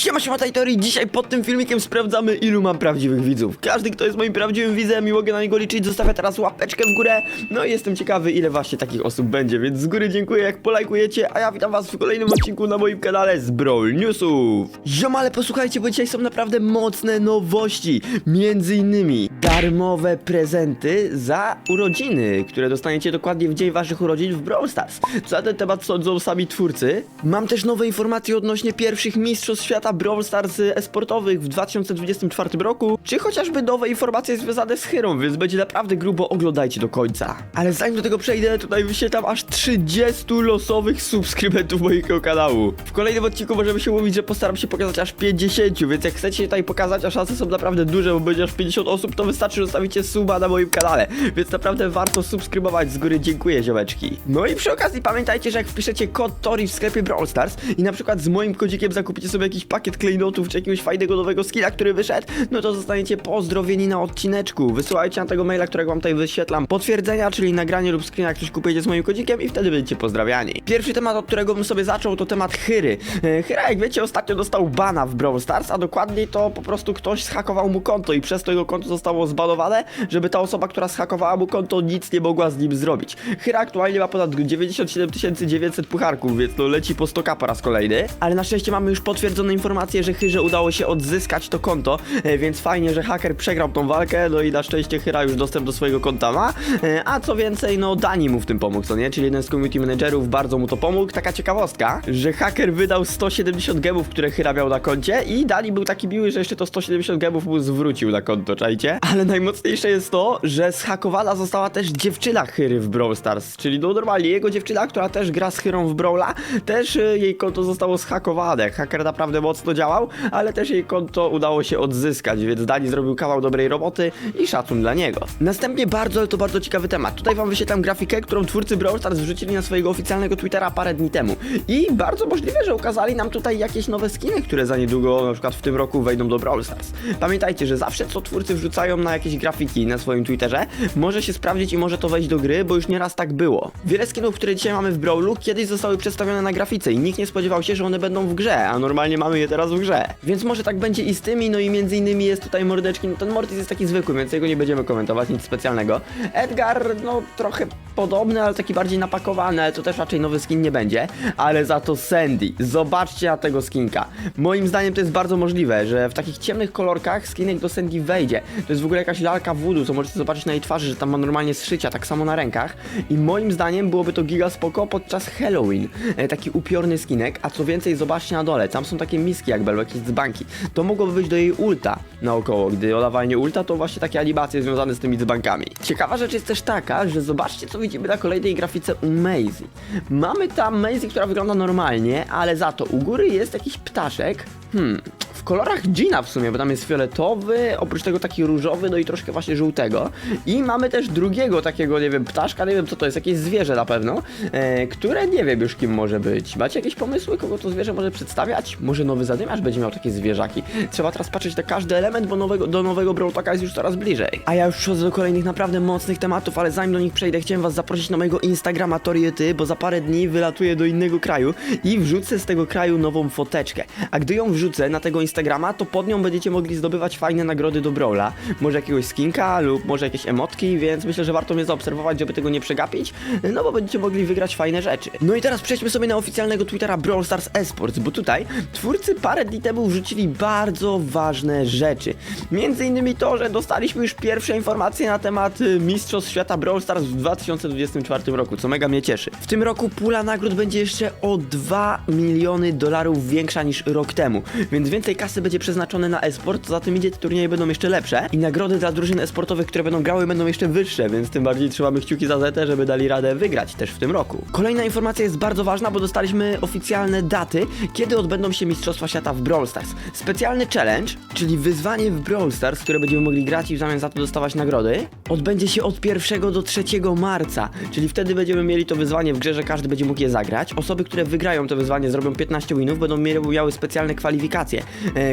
Siema, siema, Tajtori, dzisiaj pod tym filmikiem sprawdzamy ilu mam prawdziwych widzów. Każdy, kto jest moim prawdziwym widzem i mogę na niego liczyć, zostawia teraz łapeczkę w górę. No i jestem ciekawy, ile właśnie takich osób będzie, więc z góry dziękuję, jak polajkujecie A ja witam was w kolejnym odcinku na moim kanale z Brawl Newsów. Ziomale, posłuchajcie, bo dzisiaj są naprawdę mocne nowości. Między innymi darmowe prezenty za urodziny, które dostaniecie dokładnie w dzień waszych urodzin w Brawl Stars. Na ten temat sądzą sami twórcy. Mam też nowe informacje odnośnie pierwszych mistrzostw świata Brawl Stars esportowych w 2024 roku, czy chociażby nowe informacje związane z Hyrą, więc będzie naprawdę grubo, oglądajcie do końca. Ale zanim do tego przejdę, tutaj wyświetlam aż 30 losowych subskrybentów mojego kanału. W kolejnym odcinku możemy się mówić, że postaram się pokazać aż 50, więc jak chcecie tutaj pokazać, a szanse są naprawdę duże, bo będzie aż 50 osób, to wystarczy, że zostawicie suba na moim kanale, więc naprawdę warto subskrybować, z góry dziękuję ziomeczki. No i przy okazji pamiętajcie, że jak wpiszecie kod TORI w sklepie Brawl Stars i na przykład z moim kodzikiem zakupicie sobie jakiś pakiet klejnotów czy jakiegoś fajnego nowego skilla, który wyszedł, no to zostaniecie pozdrowieni na odcineczku. Wysyłajcie na tego maila, którego wam tutaj wyświetlam, potwierdzenia, czyli nagranie lub screen, jak ktoś kupujecie z moim kodzikiem i wtedy będziecie pozdrawiani. Pierwszy temat, od którego bym sobie zaczął, to temat Hyry. E, Hyra, jak wiecie, ostatnio dostał bana w Brawl Stars, a dokładniej to po prostu ktoś zhakował mu konto i przez to jego konto zostało zbanowane, żeby ta osoba, która zhakowała mu konto, nic nie mogła z nim zrobić. Hyra aktualnie ma ponad 97 900 pucharków, więc no leci po 100k po raz kolejny, ale na szczęście mamy już potwierdzone informacje, że Hyrze udało się odzyskać to konto, e, więc fajnie, że haker przegrał tą walkę, no i na szczęście Hyra już dostęp do swojego konta ma, e, a co więcej, no Dani mu w tym pomógł, co nie? Czyli jeden z community managerów bardzo mu to pomógł. Taka ciekawostka, że haker wydał 170 gemów, które Hyra miał na koncie i Dani był taki miły, że jeszcze to 170 gemów mu zwrócił na konto, czajcie? Ale najmocniejsze jest to, że zhakowana została też dziewczyna Hyry w Brawl Stars, czyli no normalnie jego dziewczyna, która też gra z Hyrą w Brawla, też e, jej konto zostało zhakowane. Haker naprawdę mocno działał, ale też jej konto udało się odzyskać, więc Dani zrobił kawał dobrej roboty i szacun dla niego. Następnie bardzo, ale to bardzo ciekawy temat. Tutaj wam wyświetlam grafikę, którą twórcy Brawl Stars wrzucili na swojego oficjalnego Twittera parę dni temu. I bardzo możliwe, że ukazali nam tutaj jakieś nowe skiny, które za niedługo, na przykład w tym roku, wejdą do Brawl Stars. Pamiętajcie, że zawsze co twórcy wrzucają na jakieś grafiki na swoim Twitterze, może się sprawdzić i może to wejść do gry, bo już nieraz tak było. Wiele skinów, które dzisiaj mamy w Brawlu, kiedyś zostały przedstawione na grafice i nikt nie spodziewał się, że one będą w grze, a normalnie mamy je teraz w grze. Więc może tak będzie i z tymi, no i między innymi jest tutaj mordeczki, no ten Mortis jest taki zwykły, więc jego nie będziemy komentować, nic specjalnego. Edgar, no trochę podobny, ale taki bardziej napakowany, ale to też raczej nowy skin nie będzie, ale za to Sandy. Zobaczcie na tego skinka. Moim zdaniem to jest bardzo możliwe, że w takich ciemnych kolorkach skinek do Sandy wejdzie. To jest w ogóle jakaś lalka voodoo, co możecie zobaczyć na jej twarzy, że tam ma normalnie zszycia, tak samo na rękach. I moim zdaniem byłoby to giga spoko podczas Halloween. E, taki upiorny skinek, a co więcej zobaczcie na dole, tam są takie miski jakby, jakieś dzbanki. To mogłoby być do jej ulta naokoło. Gdy olawalnie ulta, to właśnie takie animacje związane z tymi dzbankami. Ciekawa rzecz jest też taka, że zobaczcie co widzimy na kolejnej grafice u Maisie. Mamy tam Maisie, która wygląda normalnie, ale za to u góry jest jakiś ptaszek. Hmm, w kolorach Gina w sumie, bo tam jest fioletowy, oprócz tego taki różowy, no i troszkę właśnie żółtego. I mamy też drugiego takiego, nie wiem, ptaszka, nie wiem co to jest, jakieś zwierzę na pewno, e, które nie wiem już kim może być. Macie jakieś pomysły, kogo to zwierzę może przedstawiać? Może nowy zadymiarz będzie miał takie zwierzaki? Trzeba teraz patrzeć na każdy element, bo nowego, do nowego Brawl Talka jest już coraz bliżej. A ja już przechodzę do kolejnych naprawdę mocnych tematów, ale zanim do nich przejdę, chciałem was zaprosić na mojego Instagrama Toriety, bo za parę dni wylatuję do innego kraju i wrzucę z tego kraju nową foteczkę. A gdy ją wrzucę na tego Instagrama, to pod nią będziecie mogli zdobywać fajne nagrody do Brawla. Może jakiegoś skinka lub może jakieś emotki, więc myślę, że warto mnie zaobserwować, żeby tego nie przegapić, no bo będziecie mogli wygrać fajne rzeczy. No i teraz przejdźmy sobie na oficjalnego Twittera Brawl Stars Esports, bo tutaj twórcy parę dni temu wrzucili bardzo ważne rzeczy. Między innymi to, że dostaliśmy już pierwsze informacje na temat y, Mistrzostw Świata Brawl Stars w 2024 roku, co mega mnie cieszy. W tym roku pula nagród będzie jeszcze o 2 miliony dolarów większa niż rok temu, więc więcej kasy będzie przeznaczone na esport, za tym idzie te turnieje będą jeszcze lepsze i nagrody dla drużyn esportowych, które będą grały będą jeszcze wyższe, więc tym bardziej trzymamy kciuki za Zetę, żeby dali radę wygrać też w tym roku. Kolejna informacja jest bardzo ważna, bo dostaliśmy oficjalne daty, kiedy odbędą się Mistrzostwa Świata w Brawl Stars. Specjalny challenge, czyli wyzwanie w Brawl Stars, które będziemy mogli grać i w zamian za to dostawać nagrody, odbędzie się od 1 do 3 marca, czyli wtedy będziemy mieli to wyzwanie w grze, że każdy będzie mógł je zagrać. Osoby, które wygrają to wyzwanie, zrobią 15 winów, będą miały, specjalne kwalifikacje,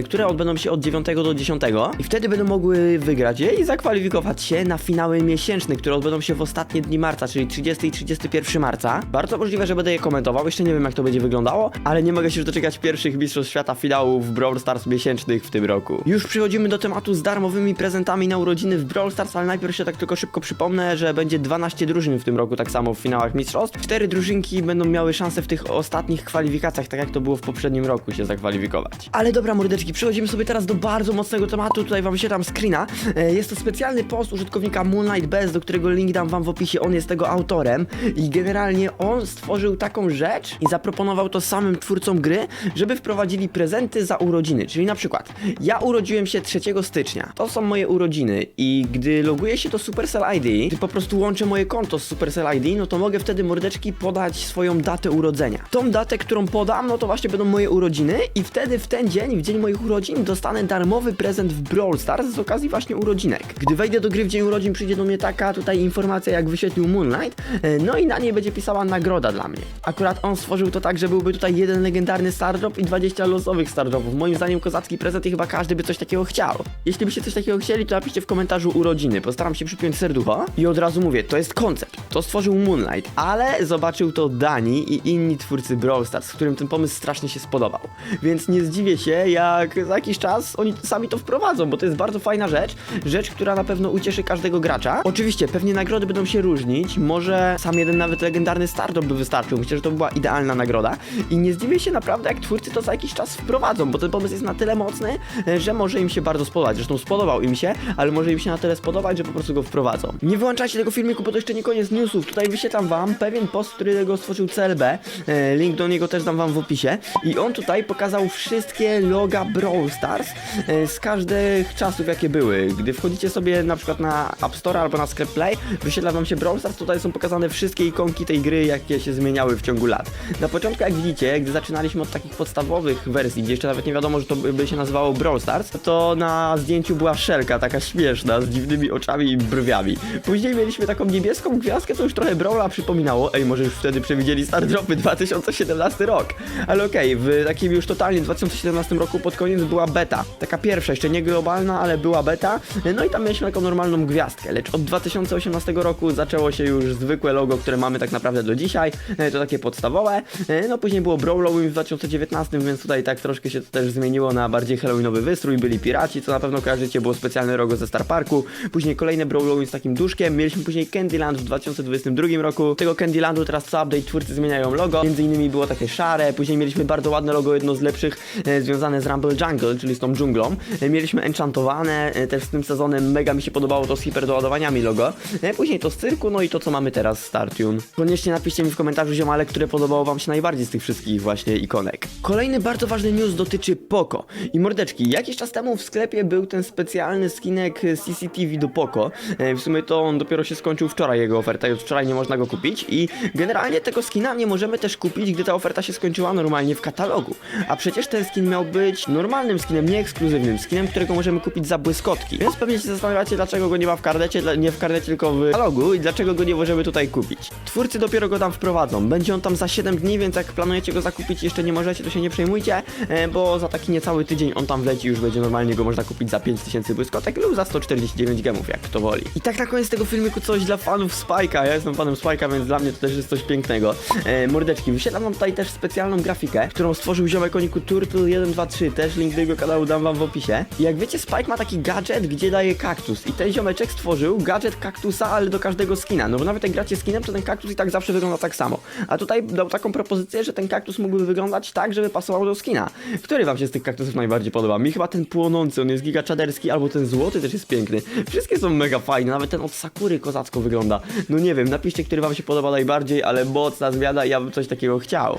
które odbędą się od 9 do 10 i wtedy będą mogły wygrać je i zakwalifikować się na finały miesięczne, które odbędą się w ostatnie dni marca, czyli 30 i 31 marca. Bardzo możliwe, że będę je komentował, jeszcze nie wiem jak to będzie wyglądało, ale nie mogę się już doczekać pierwszych mistrzostw świata świata finałów Brawl Stars miesięcznych w tym roku. Już przechodzimy do tematu z darmowymi prezentami na urodziny w Brawl Stars, ale najpierw się tak tylko szybko przypomnę, że będzie 12 drużyn w tym roku, tak samo w finałach mistrzostw. Cztery drużynki będą miały szansę w tych ostatnich kwalifikacjach, tak jak to było w poprzednim roku, się zakwalifikować. Ale dobra, mordeczki, przechodzimy sobie teraz do bardzo mocnego tematu. Tutaj wam się tam screena. E, Jest to specjalny post użytkownika Moonlight Bez, do którego link dam wam w opisie. On jest tego autorem i generalnie on stworzył taką rzecz i zaproponował to samym twórcom gry, żeby wprowadzili prezenty za urodziny. Czyli na przykład, ja urodziłem się 3 stycznia. To są moje urodziny i gdy loguję się do Supercell ID, gdy po prostu łączę moje konto z Supercell ID, no to mogę wtedy mordeczki podać swoją datę urodzenia. Tą datę, którą podam, no to właśnie będą moje urodziny i wtedy w ten dzień, w dzień moich urodzin, dostanę darmowy prezent w Brawl Stars z okazji właśnie urodzinek. Gdy wejdę do gry w dzień urodzin, przyjdzie do mnie taka tutaj informacja, jak wyświetlił Moonlight, e, no i na niej będzie pisała nagroda dla mnie. Akurat on stworzył to tak, że byłby tutaj jeden legendarny Stardrop i 20 losowych Stardropów. Moim zdaniem kozacki prezent i chyba każdy by coś takiego chciał. Jeśli byście coś takiego chcieli, to napiszcie w komentarzu urodziny. Postaram się przypiąć serducho i od razu mówię, to jest koncept. To stworzył Moonlight, ale zobaczył to Dani i inni twórcy Brawl Stars, którym ten pomysł strasznie się spodobał. Więc nie zdziwię się, jak za jakiś czas oni sami to wprowadzą, bo to jest bardzo fajna rzecz. Rzecz, która na pewno ucieszy każdego gracza. Oczywiście, pewnie nagrody będą się różnić. Może sam jeden nawet legendarny Stardrop by wystarczył. Myślę, że to by była idealna nagroda. I nie zdziwię się naprawdę, jak twórcy to za jakiś czas wprowadzą, bo ten pomysł jest na tyle mocny, e, że może im się bardzo spodobać. Zresztą spodobał im się, ale może im się na tyle spodobać, że po prostu go wprowadzą. Nie wyłączajcie tego filmiku, bo to jeszcze nie koniec newsów. Tutaj wyświetlam wam pewien post, którego stworzył CLB. E, Link do niego też dam wam w opisie. I on tutaj pokazał wszystkie Brawl Stars e, z każdych czasów, jakie były. Gdy wchodzicie sobie na przykład na App Store albo na Sklep Play, wyświetla wam się Brawl Stars, tutaj są pokazane wszystkie ikonki tej gry, jakie się zmieniały w ciągu lat. Na początku, jak widzicie, gdy zaczynaliśmy od takich podstawowych wersji, gdzie jeszcze nawet nie wiadomo, że to by się nazywało Brawl Stars, to na zdjęciu była szelka, taka śmieszna, z dziwnymi oczami i brwiami. Później mieliśmy taką niebieską gwiazdkę, co już trochę Brawla przypominało. Ej, może już wtedy przewidzieli Stardropy 2017 rok. Ale okej, w takim już totalnie 2017 roku pod koniec była beta. Taka pierwsza, jeszcze nie globalna, ale była beta. No i tam mieliśmy taką normalną gwiazdkę. Lecz od 2018 roku zaczęło się już zwykłe logo, które mamy tak naprawdę do dzisiaj. E, To takie podstawowe. E, No później było Brawlowym w 2019, więc tutaj tak troszkę się to też zmieniło na bardziej halloweenowy wystrój. Byli piraci, co na pewno kojarzycie, było specjalne logo ze Star Parku. Później kolejne Brawlowym z takim duszkiem. Mieliśmy później Candyland w 2022 roku. Tego Candylandu teraz co update twórcy zmieniają logo. Między innymi było takie szare. Później mieliśmy bardzo ładne logo, jedno z lepszych, e, związane z Rumble Jungle, czyli z tą dżunglą. Mieliśmy Enchantowane, e, też z tym sezonem mega mi się podobało to z hiperdoładowaniami logo. E, później to z cyrku, no i to co mamy teraz, Startune. Koniecznie napiszcie mi w komentarzu ziomale, które podobało wam się najbardziej z tych wszystkich właśnie ikonek. Kolejny bardzo ważny news dotyczy Poco. I mordeczki, jakiś czas temu w sklepie był ten specjalny skinek CCTV do Poco. E, W sumie to on dopiero się skończył wczoraj, jego oferta i od wczoraj nie można go kupić. I generalnie tego skina nie możemy też kupić, gdy ta oferta się skończyła normalnie w katalogu. A przecież ten skin miał być być normalnym skinem, nie ekskluzywnym skinem, którego możemy kupić za błyskotki. Więc pewnie się zastanawiacie, dlaczego go nie ma w karnecie, nie w karnecie, tylko w katalogu i dlaczego go nie możemy tutaj kupić. Twórcy dopiero go tam wprowadzą. Będzie on tam za 7 dni, więc jak planujecie go zakupić jeszcze nie możecie, to się nie przejmujcie, e, bo za taki niecały tydzień on tam wleci już będzie normalnie go można kupić za 5000 błyskotek lub za 149 gemów, jak kto woli. I tak na koniec tego filmiku coś dla fanów Spike'a. Ja jestem fanem Spike'a, więc dla mnie to też jest coś pięknego. E, mordeczki, wysiadam wam tutaj też specjalną grafikę, którą stworzył ziomek o Turtle 123 też, link do jego kanału dam wam w opisie. I jak wiecie, Spike ma taki gadżet, gdzie daje kaktus i ten ziomeczek stworzył gadżet kaktusa, ale do każdego skina. No bo nawet jak gracie skinem, to ten kaktus i tak zawsze wygląda tak samo. A tutaj dał taką propozycję, że ten kaktus mógłby wyglądać tak, żeby pasował do skina. Który wam się z tych kaktusów najbardziej podoba? Mi chyba ten płonący, on jest gigaczaderski, albo ten złoty też jest piękny. Wszystkie są mega fajne, nawet ten od Sakury kozacko wygląda. No nie wiem, napiszcie, który wam się podoba najbardziej, ale mocna zmiana, ja bym coś takiego chciał.